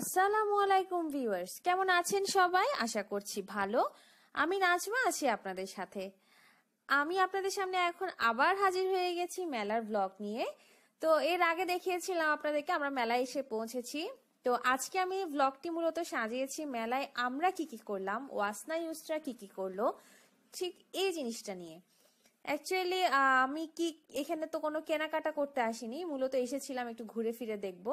আসসালামু আলাইকুম ভিউয়ার্স। কেমন আছেন সবাই? আশা করছি ভালো। আমি নাজমা আছি আপনাদের সাথে। আমি আপনাদের সামনে এখন আবার হাজির হয়ে গেছি মেলার ব্লগ নিয়ে। তো এর আগে দেখিয়েছিলাম আপনাদেরকে, আমরা মেলায় এসে পৌঁছেছি। তো আজকে আমি ব্লগটি মূলত সাজিয়েছি মেলায় আমরা কি কি করলাম, ওয়াসনা ইউসরা কি কি করল, ঠিক এই জিনিসটা নিয়ে। অ্যাকচুয়ালি আমি কি, এখানে তো কোনো কেনাকাটা করতে আসিনি। মূলত এসেছিলাম একটু ঘুরে ফিরে দেখব।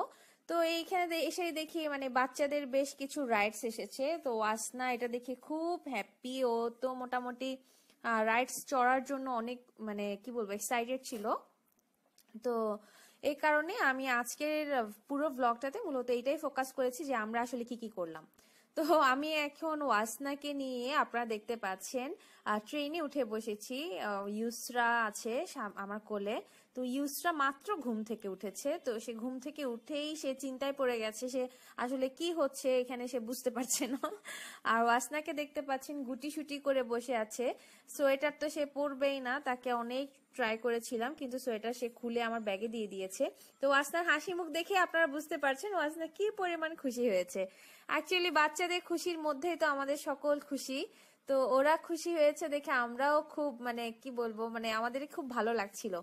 তো এইখানে এসে দেখি মানে বাচ্চাদের বেশ কিছু রাইডস এসেছে। তো আসনা এটা দেখে খুব হ্যাপি ও তো মোটামুটি রাইডস চড়ার জন্য অনেক মানে কি বলব এক্সাইটেড ছিল। তো এই কারণে আমি আজকের পুরো ব্লগটাতে মূলত এইটাই ফোকাস করেছি যে আমরা আসলে কি কি করলাম। তো আমি এখন ওয়াসনাকে নিয়ে আপনারা দেখতে পাচ্ছেন ট্রেনে উঠে বসেছি। ইউসরা আছে আমার কোলে। তো ইউসরা মাত্র ঘুম থেকে উঠেছে। তো সে ঘুম থেকে উঠেই সে চিন্তায় পড়ে গেছে সে আসলে কি হচ্ছে এখানে সে বুঝতে পারছে না। আর ওয়াসনাকে দেখতে পাচ্ছেন গুটি সুটি করে বসে আছে। সোয়েটার তো সে পরবেই না, তাকে অনেক ট্রাই করেছিলাম, কিন্তু সোয়েটার সে খুলে আমার ব্যাগে দিয়ে দিয়েছে। তো ওয়াসনার হাসি মুখ দেখে আপনারা বুঝতে পারছেন ওয়াসনা কি পরিমাণ খুশি হয়েছে। অ্যাকচুয়ালি বাচ্চাদের খুশির মধ্যেই তো আমাদের সকল খুশি। তো ওরা খুশি হয়েছে দেখে আমরাও খুব মানে কি বলব মানে আমাদের খুব ভালো লাগছিল।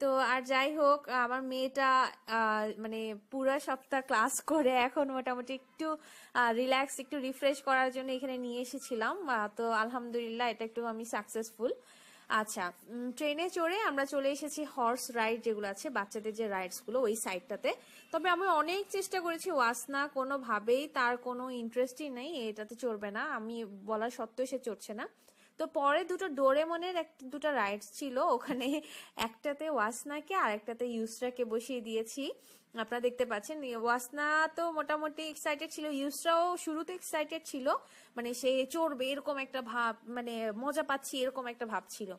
তো আর যাই হোক আমার মেয়েটা মানে পুরো সপ্তাহ ক্লাস করে এখন মোটামুটি একটু রিল্যাক্স একটু রিফ্রেশ করার জন্য এখানে নিয়ে এসেছিলাম। তো আলহামদুলিল্লাহ এটা একটু আমি সাকসেসফুল আচ্ছা ট্রেনে চড়ে আমরা চলে এসেছি হর্স রাইড যেগুলো আছে, বাচ্চাদের যে রাইডসগুলো ওই সাইডটাতে তবে আমি অনেক চেষ্টা করেছি ওয়াসনা কোনোভাবেই তার কোনো ইন্টারেস্টই নেই, এটাতে চড়বে না। আমি বলা সত্ত্বেও সে চড়ছে না। তো পরে দুটো ডোরেমনের একটা দুটো রাইডস ছিল। ওখানে একটাতে ওয়াসনাকে আর একটাতে ইউসরাকে বসিয়ে দিয়েছি। আপনারা দেখতে পাচ্ছেন ওয়াসনা তো মোটামুটি এক্সাইটেড ছিল, ইউসরাও শুরুতে এক্সাইটেড ছিল। মানে সে চড়বে এরকম একটা ভাব মানে মজা পাচ্ছি এরকম একটা ভাব ছিল।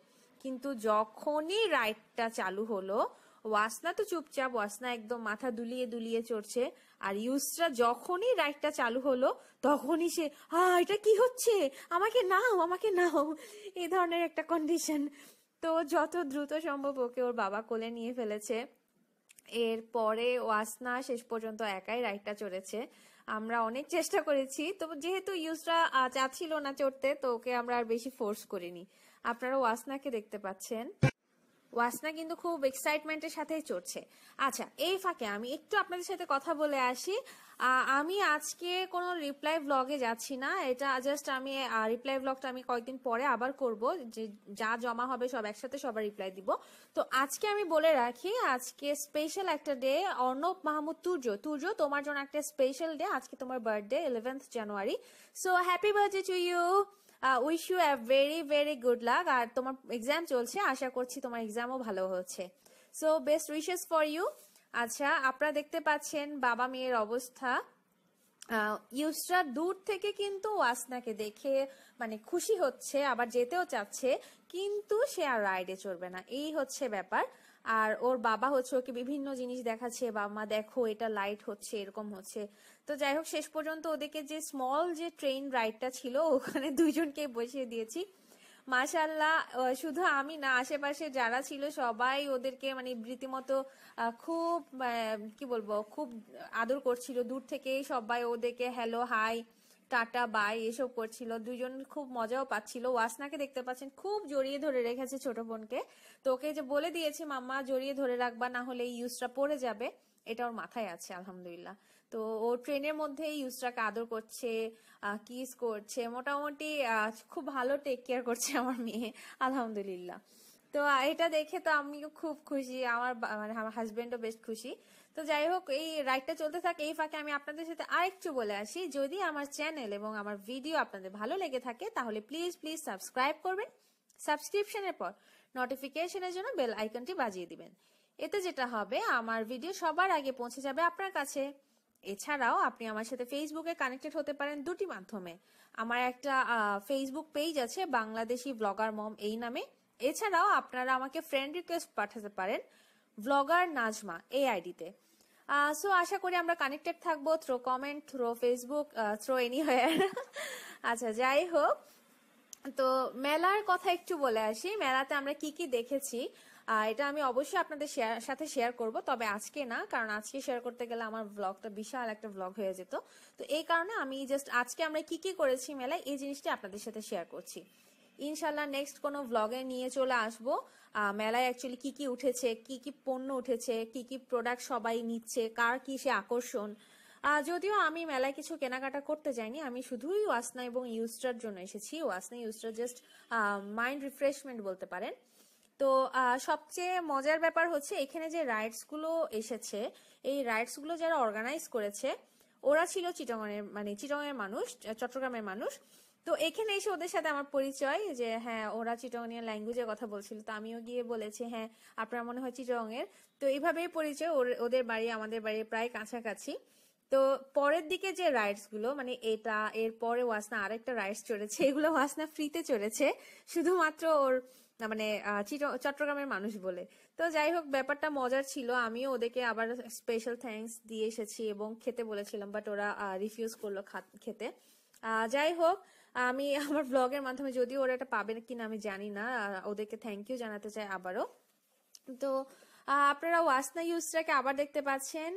কিন্তু যখনই রাইডটা চালু হলো ওয়াসনা তো চুপচাপ, ওয়াসনা একদম মাথা দুলিয়ে দুলিয়ে চড়ছে, আর ইউসরা যখনই রাইডটা চালু হলো, তখনই সে হা এটা কি হচ্ছে? আমাকে নাও আমাকে নাও। এই ধরনের একটা কন্ডিশন তো যত দ্রুত সম্ভব ওকে ওর বাবা কোলে নিয়ে ফেলেছে। এরপরে ওয়াসনা শেষ পর্যন্ত একাই রাইডটা চড়েছে। আমরা অনেক চেষ্টা করেছি, তো যেহেতু ইউসরা চাচ্ছিল না চড়তে, তো ওকে আমরা আর বেশি ফোর্স করিনি। আপনারা ওয়াসনাকে দেখতে পাচ্ছেন। ওয়াসনা কিন্তু খুব এক্সাইটমেন্টের সাথেই চড়ছে। আচ্ছা এই ফাঁকে আমি একটু আপনাদের সাথে কথা বলে আসি। আমি আজকে কোনো রিপ্লাই ব্লগে যাচ্ছি না। এটা জাস্ট আমি রিপ্লাই ব্লগটা আমি কয়েকদিন পরে আবার করব। যে, যা জমা হবে সব একসাথে সবার রিপ্লাই দিব। তো আজকে আমি বলে রাখি, আজকে স্পেশাল একটা ডে অর্ণব মাহমুদ তুর্য। তুর্য, তোমার জন্য একটা স্পেশাল ডে আজকে তোমার birthday eleventh January so happy birthday to you wish you have very very good luck আর তোমার এক্সাম চলছে, আশা করছি তোমার এক্সামও ভালো হচ্ছে। So best wishes for you আচ্ছা আপনারা দেখতে পাচ্ছেন বাবা মেয়ের অবস্থা। ইউসরা দূর থেকে কিন্তু ওয়াসনাকে দেখে মানে খুশি হচ্ছে, আবার যেতেও চাচ্ছে, কিন্তু সে আর রাইডে চড়বে না। এই হচ্ছে ব্যাপার। আর ওর বাবা হচ্ছে ওকে বিভিন্ন জিনিস দেখাচ্ছে, বাবা দেখো, এটা লাইট হচ্ছে, এরকম হচ্ছে। তো যাই হোক, শেষ পর্যন্ত ওদেরকে যে স্মল যে ট্রেন রাইডটা ছিল, ওখানে দুইজনকে বসিয়ে দিয়েছি। মাশাল্লাহ শুধু আমি না, আশেপাশে যারা ছিল সবাই ওদেরকে মানে রীতিমতো খুব কি বলব, খুব আদর করছিল। দূর থেকেই সবাই ওদেরকে হ্যালো হাই টাটা বাই এসব করছিল। দুজন খুব মজাও পাচ্ছিল। ওয়াসনাকে দেখতে পাচ্ছেন, খুব জড়িয়ে ধরে রেখেছে ছোট বোনকে। তো ওকে যে বলে দিয়েছে, মাম্মা, জড়িয়ে ধরে রাখবা, না হলে ইউজটা পড়ে যাবে। এটা ওর মাথায় আছে, আলহামদুলিল্লাহ। তো ও ট্রেনের মধ্যে ইউসরাকে আদর করছে কিস করছে। মোটামুটি খুব ভালো টেক কেয়ার করছে আমার মেয়ে, আলহামদুলিল্লাহ। তো এটা দেখে তো আমিও খুব খুশি। আমার মানে আমার হাজবেন্ডও বেশ খুশি। তো যাই হোক, এই রাইডটা চলতে থাকে, এই ফাঁকে আমি আপনাদের সাথে আরেকটু বলে আসি। যদি আমার চ্যানেল এবং আমার ভিডিও আপনাদের ভালো লেগে থাকে, তাহলে প্লিজ প্লিজ সাবস্ক্রাইব করবেন। সাবস্ক্রিপশনের পর নোটিফিকেশনের জন্য বেল আইকনটি বাজিয়ে দিবেন। এতে যেটা হবে, আমার ভিডিও সবার আগে পৌঁছে যাবে আপনার কাছে। এছাড়াও আপনি আমার সাথে ফেসবুকে কানেক্টেড হতে পারেন দুটি মাধ্যমে। আমার একটা ফেসবুক পেজ আছে, বাংলাদেশি ব্লগার মম এই নামে। এছাড়াও আপনারা আমাকে ফ্রেন্ড রিকোয়েস্ট পাঠাতে পারেন। ব্লগার নাজমা এই আইডিতে সো আশা করি আমরা কানেক্টেড থাকব through comment through Facebook through anywhere আচ্ছা যাই হোক। তো মেলার কথা একটু বলে আসি। মেলাতে আমরা কি কি দেখেছি? এটা আমি অবশ্যই আপনাদের সাথে শেয়ার করব, তবে আজকে না, কারণ আজকে শেয়ার করতে গেলে আমার ব্লগটা বিশাল একটা ব্লগ হয়ে যেত। তো এই কারণে আমি জাস্ট আজকে আমরা কি কি করেছি মেলায়, এই জিনিসটা আপনাদের সাথে শেয়ার করছি। ইনশাল্লাহ নেক্সট কোনো ব্লগে নিয়ে চলে আসব। মেলায় অ্যাকচুয়ালি কি কি উঠেছে, কি কি পণ্য উঠেছে, কি কি প্রোডাক্ট সবাই নিচ্ছে, কার কি সে আকর্ষণ। যদিও আমি মেলায় কিছু কেনাকাটা করতে যাইনি, আমি শুধুই ওয়াসনা এবং ইউস্টার জন্য এসেছি। ওয়াসনা, ইউস্টার জাস্ট মাইন্ড রিফ্রেশমেন্ট বলতে পারেন। তো সবচেয়ে মজার ব্যাপার হচ্ছে এখানে যে রাইডসগুলো এসেছে, এই রাইডসগুলো যারা অর্গানাইজ করেছে, ওরা ছিল চিটংয়ের মানে চিটংয়ের মানুষ, চট্টগ্রামের মানুষ। তো এখানে এসে ওদের সাথে আমার পরিচয়, যে হ্যাঁ ওরা চিটংনিয়ান ল্যাঙ্গুয়েজে কথা বলছিল। তো আমিও গিয়ে বলেছি হ্যাঁ আপনার মনে হয় চিটংয়ের তো এইভাবেই পরিচয় ওদের বাড়ি, আমাদের বাড়ি প্রায় কাছাকাছি। তো পরের দিকে যে রাইডসগুলো মানে এটা এর পরে ওয়াসনা, আরেকটা রাইডস চড়েছে। এগুলো ওয়াসনা ফ্রিতে চড়েছে, শুধুমাত্র ওর মানে চিট- চট্টগ্রামের মানুষ বলে। তো যাই হোক, ব্যাপারটা মজার ছিল। আমিও ওদেরকে আবার স্পেশাল থ্যাঙ্কস দিয়ে এসেছি এবং খেতে বলেছিলাম বাট ওরা রিফিউজ করল খেতে। যাই হোক আমি আমার ব্লগের মাধ্যমে যদিও ওরা এটা পাবে কিনা আমি জানি না ওদেরকে থ্যাংক ইউ জানাতে চাই আবারও। তো আপনারা ওয়াসনা ইউজটাকে আবার দেখতে পাচ্ছেন।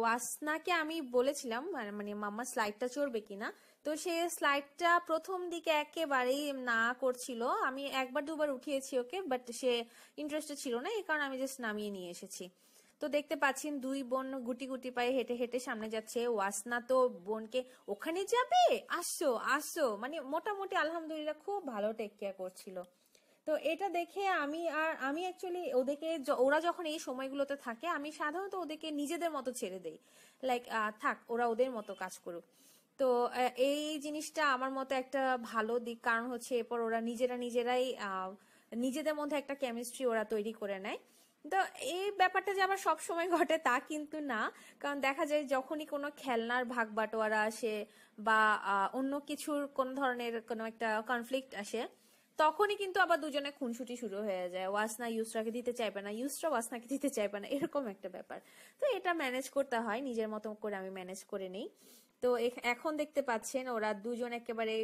ওয়াসনাকে আমি বলেছিলাম মানে মানে মাম্মা স্লাইডটা চড়বে কিনা। তো সে স্লাইডটা প্রথম দিকে একেবারেই না করছিল। আমি একবার দুবার উঠিয়েছি ওকে বাট সে ইন্টারেস্টেড ছিল না, এই কারণে আমি জাস্ট নামিয়ে নিয়ে এসেছি। তো দেখতে পাচ্ছেন দুই বোন গুটি গুটি পায়ে হেঁটে হেঁটে সামনে যাচ্ছে। ওয়াসনা তো বোনকে, ওখানে যাবে? আসছো আসছো মানে মোটামুটি আলহামদুলিল্লাহ খুব ভালো টেক কেয়ার করছিল। তো এটা দেখে আমি আর, আমি অ্যাকচুয়ালি ওদেরকে ওরা যখন এই সময়গুলোতে থাকে, আমি সাধারণত ওদেরকে নিজেদের মতো ছেড়ে দেই। লাইক থাক, ওরা ওদের মতো কাজ করুক। তো এই জিনিসটা আমার মতে একটা ভালো দিক। কারণ হচ্ছে এরপর ওরা নিজেরা নিজেরাই নিজেদের মধ্যে একটা কেমিস্ট্রি ওরা তৈরি করে নেয়। তো এই ব্যাপারটা যে আবার সব সময় ঘটে তা কিন্তু না। কারণ দেখা যায় যখনই কোনো খেলনার ভাগ বাটোয়ারা আসে বা অন্য কিছুর কোন ধরনের কোনো একটা কনফ্লিক্ট আসে, তখনই কিন্তু আবার দুজনে খুনসুটি শুরু হয়ে যায়। ওয়াসনা ইউসরাকে দিতে চাইবে না, ইউসরা ওয়াসনাকে দিতে চাইবে না, এরকম একটা ব্যাপার। তো এটা ম্যানেজ করতে হয়, নিজের মতো করে আমি ম্যানেজ করে নেই। তো এখ- এখন দেখতে পাচ্ছেন ওরা দুজন একেবারে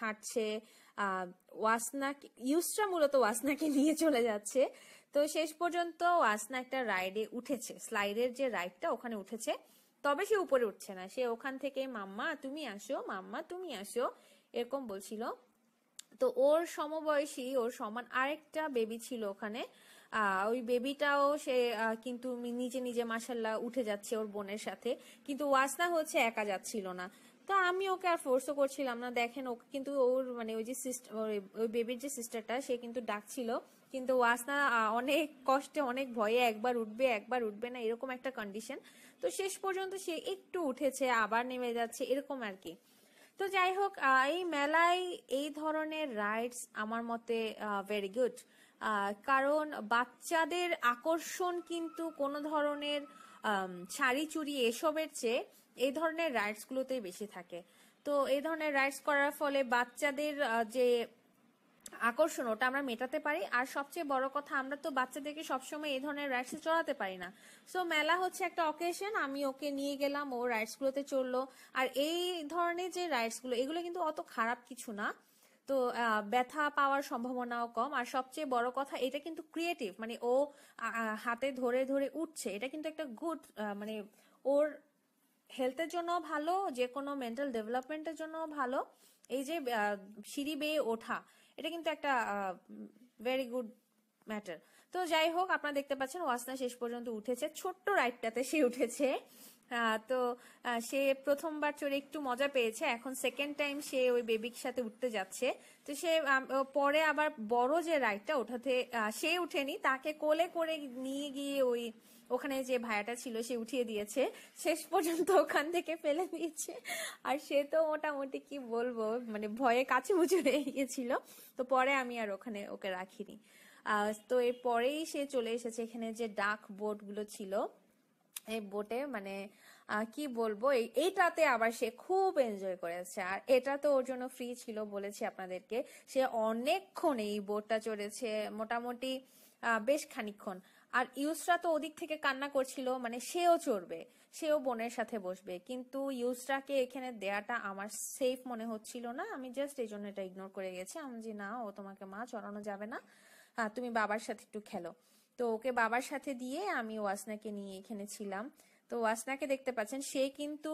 হাঁটছে ওয়াসনা ইউসরা মূলত ওয়াসনাকে নিয়ে চলে যাচ্ছে। তো শেষ পর্যন্ত ওয়াসনা একটা রাইডে উঠেছে। স্লাইডের যে রাইডটা ওখানে উঠেছে, তবে সে উপরে উঠছে না। সে ওখান থেকে, মাম্মা, তুমি আসো, মাম্মা, তুমি আসো, এরকম বলছিল। তো ওর সমবয়সী, ওর সমান আরেকটা বেবি ছিল ওখানে। ওই বেবিটাও সে কিন্তু নিজে নিজে মাসাল্লাহ উঠে যাচ্ছে ওর বোনের সাথে। কিন্তু ওয়াসনা হচ্ছে একা যাচ্ছিল না। তো আমি ওকে আর ফোর্সও করছিলাম না। দেখেন ওকে কিন্তু ওর মানে ওই যে সিস্টার ওই বেবির যে সিস্টারটা সে কিন্তু ডাকছিল। কিন্তু ওয়াসনা অনেক কষ্টে, অনেক ভয়ে একবার উঠবে একবার উঠবে না, এরকম একটা কন্ডিশন তো শেষ পর্যন্ত সে একটু উঠেছে, আবার নেমে যাচ্ছে, এরকম আর কি। তো যাই হোক এই মেলায় এই ধরনের রাইডস আমার মতে ভেরি গুড কারণ বাচ্চাদের আকর্ষণ কিন্তু কোনো ধরনের শাড়ি চুরি এসবের চেয়ে এই ধরনের রাইডস গুলোতেই বেশি থাকে। তো এই ধরনের রাইডস করার ফলে বাচ্চাদের যে আকর্ষণ ওটা আমরা মেটাতে পারি। আর সবচেয়ে বড় কথা, আমরা তো বাচ্চাদেরকে সবসময় এই ধরনের রাইডসে চড়াতে পারি না। সো মেলা হচ্ছে একটা অকেশন আমি ওকে নিয়ে গেলাম, ও রাইডস গুলোতে চড়লো। আর এই ধরনের যে রাইডসগুলো, এগুলো কিন্তু অত খারাপ কিছু না। তো ব্যথা পাওয়ার সম্ভাবনাও কম। আর সবচেয়ে বড় কথা, এটা কিন্তু ক্রিয়েটিভ মানে ও হাতে ধরে ধরে উঠছে। এটা কিন্তু একটা গুড মানে ওর হেলথের জন্য ভালো যে কোনো মেন্টাল ডেভেলপমেন্টের জন্য ভালো। এই যে সিঁড়ি বেয়ে ওঠা, এটা কিন্তু একটা ভেরি গুড ম্যাটার তো যাই হোক, আপনারা দেখতে পাচ্ছেন, ওয়াসনা শেষ পর্যন্ত উঠেছে। ছোট্ট রাইডটাতে সে উঠেছে। তো সে প্রথমবার চড়ে একটু মজা পেয়েছে। এখন সেকেন্ড টাইম সে ওই বেবির সাথে উঠতে যাচ্ছে। তো সে পরে আবার বড় যে রাইডটা ওঠাতে সে উঠেনি। তাকে কোলে করে নিয়ে গিয়ে ওই, ওখানে যে ভাইয়াটা ছিল, সে উঠিয়ে দিয়েছে। শেষ পর্যন্ত ওখান থেকে ফেলে দিয়েছে। আর সে তো মোটামুটি কি বলব মানে ভয়ে কাছে মুচে হয়ে গিয়েছিল। তো পরে আমি আর ওখানে ওকে রাখিনি। তো এর পরেই সে চলে এসেছে। এখানে যে ডাক বোটগুলো ছিল বোটে মানে কি বলব, এই- এইটাতে আবার সে খুব এনজয় করেছে। আর এটা তো ওর জন্য ফ্রি ছিল বলেছি আপনাদেরকে। সে অনেকক্ষণ এই বোটটা চড়েছে, মোটামুটি বেশ খানিকক্ষণ। আর ইউসরা তো ওদিক থেকে কান্না করছিল মানে সেও চড়বে, সেও বোনের সাথে বসবে। কিন্তু ইউসরাকে এখানে দেয়াটা আমার সেফ মনে হচ্ছিল না। আমি জাস্ট এই জন্য এটা ইগনোর করে গেছি। আমি যে, না, ও তোমাকে মা, চড়ানো যাবে না। তুমি বাবার সাথে একটু খেলো। তো ওকে বাবার সাথে দিয়ে আমি ওয়াসনাকে নিয়ে এখানে ছিলাম। তো ওয়াসনাকে দেখতে পাচ্ছেন, সে কিন্তু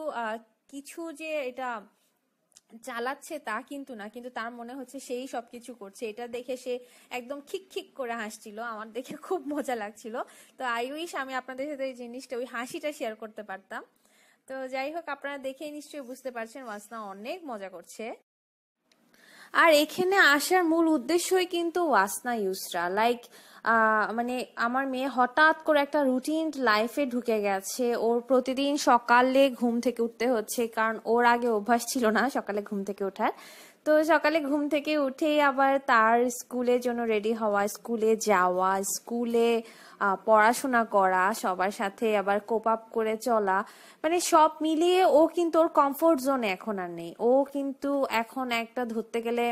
কিছু যে এটা চালাচ্ছে তা কিন্তু না, কিন্তু তার মনে হচ্ছে সেই সবকিছু করছে। এটা দেখে সে একদম খিক খিক করে হাসছিল, আমার দেখে খুব মজা লাগছিল। তো আই উইশ আমি আপনাদের সাথে এই জিনিসটা, ওই হাসিটা শেয়ার করতে পারতাম। তো যাই হোক, আপনারা দেখেই নিশ্চয়ই বুঝতে পারছেন, ওয়াসনা অনেক মজা করছে। আর এখানে আসার মূল উদ্দেশ্যই কিন্তু ওয়াসনা ইউসরা। লাইক মানে আমার মেয়ে হঠাৎ করে একটা রুটিন লাইফে ঢুকে গেছে। ওর প্রতিদিন সকালে ঘুম থেকে উঠতে হচ্ছে, কারণ ওর আগে অভ্যাস ছিল না সকালে ঘুম থেকে ওঠার। তো সকালে ঘুম থেকে উঠেই আবার তার স্কুলের জন্য রেডি হওয়া, স্কুলে যাওয়া, স্কুলে পড়াশোনা করা, সবার সাথে আবার কোপ আপ করে চলা মানে সব মিলিয়ে ও কিন্তু ওর কমফোর্ট জোনে এখন আর নেই। ও কিন্তু এখন একটা ধরতে গেলে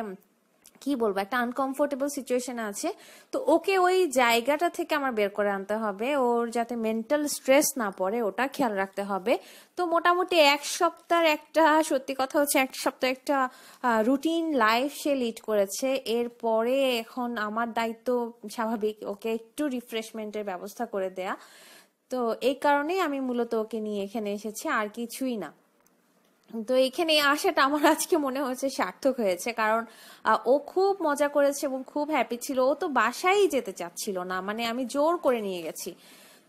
কি বলব, একটা আনকমফোর্টেবল সিচুয়েশন আছে। তো ওকে ওই জায়গাটা থেকে আমার বের করে আনতে হবে। ওর যাতে মেন্টাল স্ট্রেস না পড়ে, ওটা খেয়াল রাখতে হবে। তো মোটামুটি এক সপ্তাহের একটা, সত্যি কথা হচ্ছে এক সপ্তাহ একটা রুটিন লাইফ সে লিড করেছে। এরপরে এখন আমার দায়িত্ব স্বাভাবিক, ওকে একটু রিফ্রেশমেন্টের ব্যবস্থা করে দেয়া। তো এই কারণেই আমি মূলত ওকে নিয়ে এখানে এসেছি, আর কিছুই না। তো এখানে আসাটা আমার আজকে মনে হচ্ছে সার্থক হয়েছে। কারণ ও খুব মজা করেছে এবং খুব হ্যাপি ছিল। ও তো বাসায় যেতে চাচ্ছিল না। মানে আমি জোর করে নিয়ে গেছি।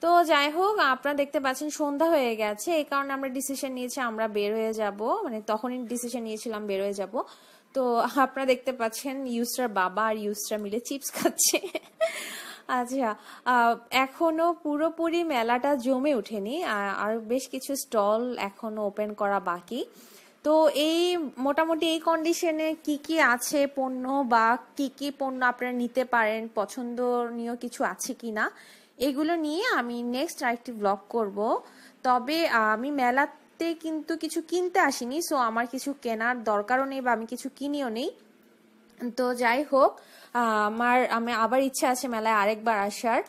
তো যাই হোক, আপনারা দেখতে পাচ্ছেন সন্ধ্যা হয়ে গেছে। এই কারণে আমরা ডিসিশন নিয়েছি আমরা বের হয়ে যাব। মানে তখনই ডিসিশন নিয়েছিলাম বের হয়ে যাব। তো আপনারা দেখতে পাচ্ছেন ইউসরার বাবা আর ইউসরা মিলে চিপস খাচ্ছে। আচ্ছা এখনও পুরোপুরি মেলাটা জমে ওঠেনি আর বেশ কিছু স্টল এখনও ওপেন করা বাকি। তো এই মোটামুটি এই কন্ডিশনে কি কি আছে পণ্য বা কি কি পণ্য আপনারা নিতে পারেন, পছন্দনীয় কিছু আছে কিনা, এগুলো নিয়ে আমি নেক্সট আরেকটি ব্লগ করব। তবে আমি মেলাতে কিন্তু কিছু কিনতে আসিনি সো আমার কিছু কেনার দরকারও নেই বা আমি কিছু কিনিও নেই। তো যাই হোক আমার, আমি আবার ইচ্ছা আছে মেলায় আরেকবার আসার।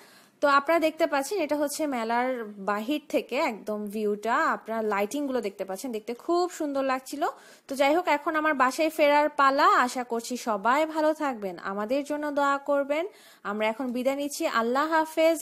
তো আপনারা দেখতে পাচ্ছেন, এটা হচ্ছে মেলার বাহির থেকে একদম ভিউটা আপনারা লাইটিংগুলো দেখতে পাচ্ছেন, দেখতে খুব সুন্দর লাগছিল। তো যাই হোক, এখন আমার বাসায় ফেরার পালা। আশা করছি সবাই ভালো থাকবেন। আমাদের জন্য দোয়া করবেন। আমরা এখন বিদায় নিচ্ছি। আল্লাহ হাফেজ।